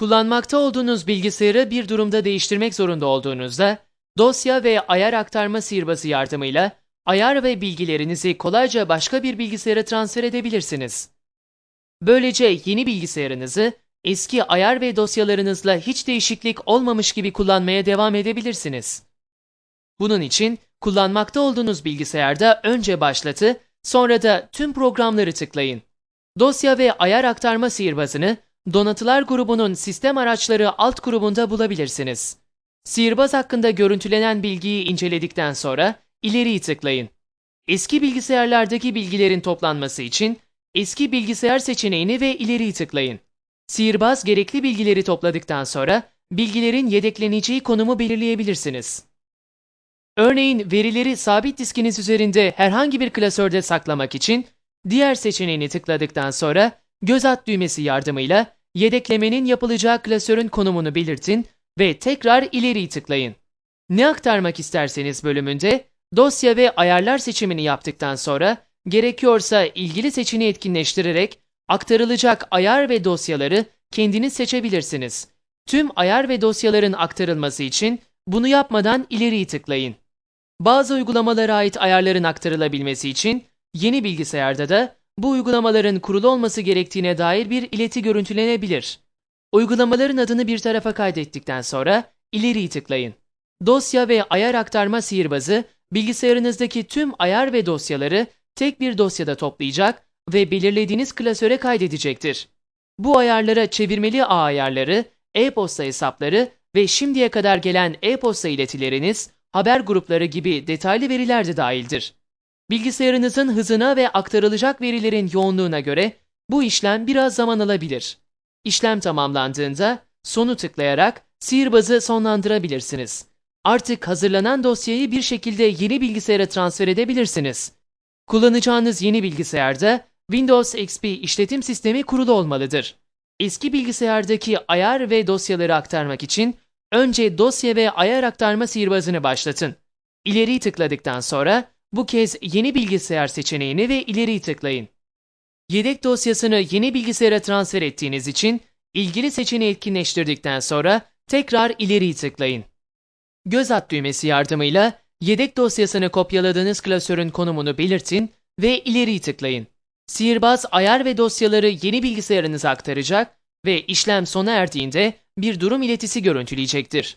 Kullanmakta olduğunuz bilgisayarı bir durumda değiştirmek zorunda olduğunuzda, dosya ve ayar aktarma sihirbazı yardımıyla ayar ve bilgilerinizi kolayca başka bir bilgisayara transfer edebilirsiniz. Böylece yeni bilgisayarınızı eski ayar ve dosyalarınızla hiç değişiklik olmamış gibi kullanmaya devam edebilirsiniz. Bunun için kullanmakta olduğunuz bilgisayarda önce başlatı, sonra da tüm programları tıklayın. Dosya ve ayar aktarma sihirbazını Donatılar grubunun sistem araçları alt grubunda bulabilirsiniz. Sihirbaz hakkında görüntülenen bilgiyi inceledikten sonra ileriyi tıklayın. Eski bilgisayarlardaki bilgilerin toplanması için eski bilgisayar seçeneğini ve ileriyi tıklayın. Sihirbaz gerekli bilgileri topladıktan sonra bilgilerin yedekleneceği konumu belirleyebilirsiniz. Örneğin verileri sabit diskiniz üzerinde herhangi bir klasörde saklamak için diğer seçeneğini tıkladıktan sonra göz at düğmesi yardımıyla yedeklemenin yapılacağı klasörün konumunu belirtin ve tekrar ileriyi tıklayın. Ne aktarmak isterseniz bölümünde dosya ve ayarlar seçimini yaptıktan sonra gerekiyorsa ilgili seçeneği etkinleştirerek aktarılacak ayar ve dosyaları kendiniz seçebilirsiniz. Tüm ayar ve dosyaların aktarılması için bunu yapmadan ileriyi tıklayın. Bazı uygulamalara ait ayarların aktarılabilmesi için yeni bilgisayarda da bu uygulamaların kurulu olması gerektiğine dair bir ileti görüntülenebilir. Uygulamaların adını bir tarafa kaydettikten sonra ileriyi tıklayın. Dosya ve ayar aktarma sihirbazı bilgisayarınızdaki tüm ayar ve dosyaları tek bir dosyada toplayacak ve belirlediğiniz klasöre kaydedecektir. Bu ayarlara çevirmeli ağ ayarları, e-posta hesapları ve şimdiye kadar gelen e-posta iletileriniz, haber grupları gibi detaylı veriler de dahildir. Bilgisayarınızın hızına ve aktarılacak verilerin yoğunluğuna göre bu işlem biraz zaman alabilir. İşlem tamamlandığında sonu tıklayarak sihirbazı sonlandırabilirsiniz. Artık hazırlanan dosyayı bir şekilde yeni bilgisayara transfer edebilirsiniz. Kullanacağınız yeni bilgisayarda Windows XP işletim sistemi kurulu olmalıdır. Eski bilgisayardaki ayar ve dosyaları aktarmak için önce dosya ve ayar aktarma sihirbazını başlatın. İleriyi tıkladıktan sonra bu kez yeni bilgisayar seçeneğini ve ileriyi tıklayın. Yedek dosyasını yeni bilgisayara transfer ettiğiniz için ilgili seçeneği etkinleştirdikten sonra tekrar ileriyi tıklayın. Göz at düğmesi yardımıyla yedek dosyasını kopyaladığınız klasörün konumunu belirtin ve ileriyi tıklayın. Sihirbaz ayar ve dosyaları yeni bilgisayarınıza aktaracak ve işlem sona erdiğinde bir durum iletisi görüntüleyecektir.